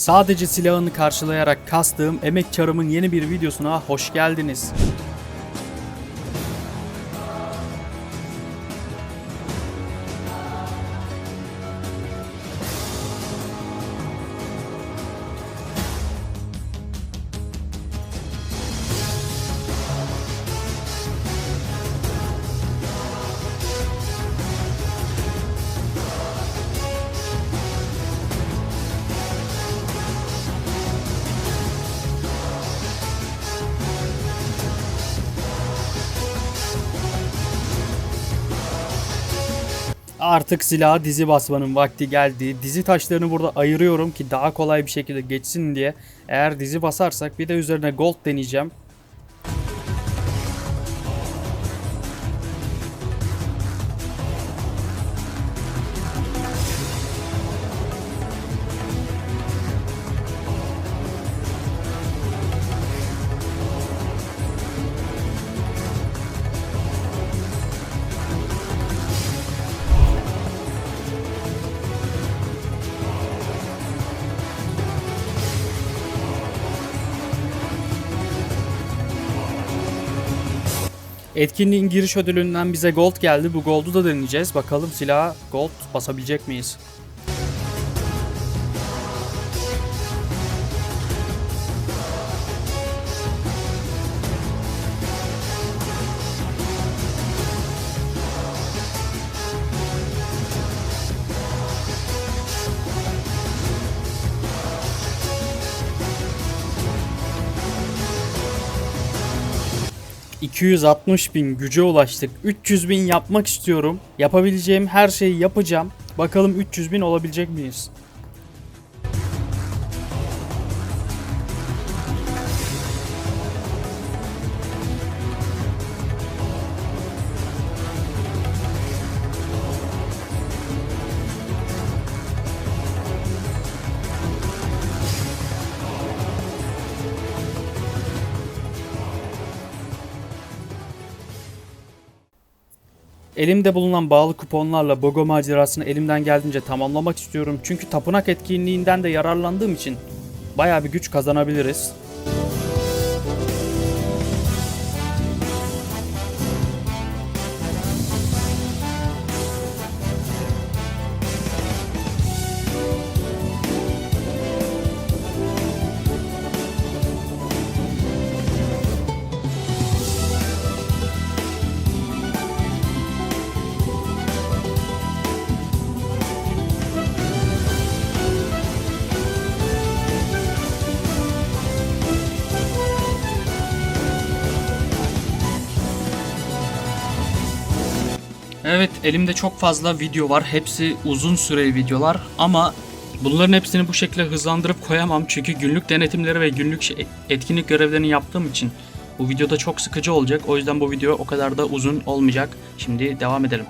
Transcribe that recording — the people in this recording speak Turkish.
Sadece silahını karşılayarak kastığım emek çarımın yeni bir videosuna hoş geldiniz. Artık silaha dizi basmanın vakti geldi. Dizi taşlarını burada ayırıyorum ki daha kolay bir şekilde geçsin diye. Eğer dizi basarsak bir de üzerine gold deneyeceğim. Etkinliğin giriş ödülünden bize gold geldi. Bu goldu da deneyeceğiz. Bakalım silaha gold basabilecek miyiz? ...260 bin güce ulaştık. 300 bin yapmak istiyorum. Yapabileceğim her şeyi yapacağım. Bakalım 300 bin olabilecek miyiz? Elimde bulunan bağlı kuponlarla Bogo macerasını elimden geldiğince tamamlamak istiyorum. Çünkü tapınak etkinliğinden de yararlandığım için baya bir güç kazanabiliriz. Evet elimde çok fazla video var. Hepsi uzun süreli videolar ama bunların hepsini bu şekilde hızlandırıp koyamam. Çünkü günlük denetimleri ve günlük etkinlik görevlerini yaptığım için bu videoda çok sıkıcı olacak. O yüzden bu video o kadar da uzun olmayacak. Şimdi devam edelim.